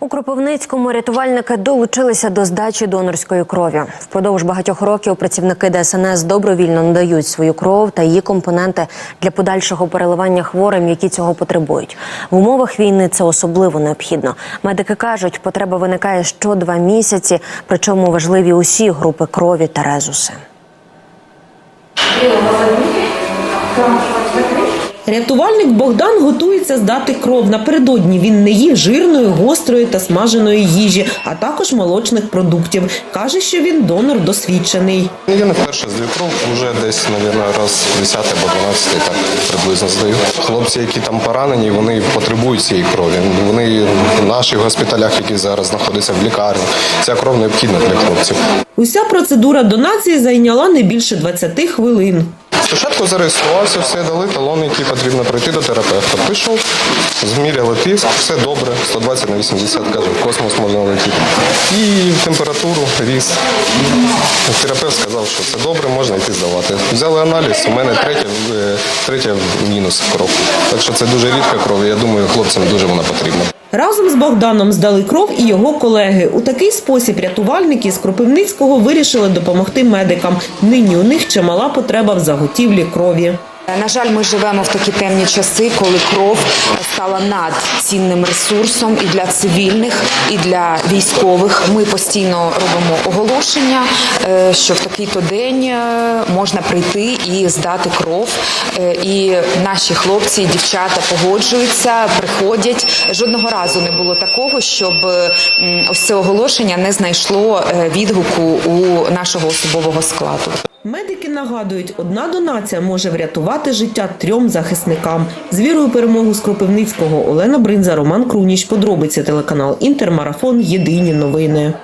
У Кропивницькому рятувальники долучилися до здачі донорської крові. Впродовж багатьох років працівники ДСНС добровільно надають свою кров та її компоненти для подальшого переливання хворим, які цього потребують. В умовах війни це особливо необхідно. Медики кажуть, потреба виникає що два місяці, причому важливі усі групи крові та резуси. Рятувальник Богдан готується здати кров. Напередодні він не їв жирної, гострої та смаженої їжі, а також молочних продуктів. Каже, що він донор досвідчений. Я не вперше здаю кров, вже десь, мабуть, раз 10 або 12 так приблизно здаю. Хлопці, які там поранені, вони потребують цієї крові. Вони в наших госпіталях, які зараз знаходяться в лікарні. Ця кров необхідна для хлопців. Уся процедура донації зайняла не більше 20 хвилин. Спочатку зареєструвався, все дали талони, які потрібно прийти до терапевта. Прийшов, зміряли тиск, все добре, 120 на 80, каже, в космос можна летіти. І температуру, ріс. Терапевт сказав, що все добре, можна йти здавати. Взяли аналіз, у мене третя, е, третя мінус кров. Так що це дуже рідка кров, і я думаю, хлопцям дуже вона потрібна. Разом з Богданом здали кров і його колеги. У такий спосіб рятувальники з Кропивницького вирішили допомогти медикам. Нині у них чимала потреба в заготівлі крові. На жаль, ми живемо в такі темні часи, коли кров стала надцінним ресурсом і для цивільних, і для військових. Ми постійно робимо оголошення, е, що в такий-то день е, можна прийти і здати кров. Е, І наші хлопці дівчата погоджуються, приходять. Жодного разу не було такого, щоб ось це оголошення не знайшло відгуку у нашого особового складу. Медики нагадують, одна донація може врятувати життя трьом захисникам. З вірою перемогу з Кропивницького Олена Бринза, Роман Круніч. Подробиці телеканал Інтермарафон. Єдині новини.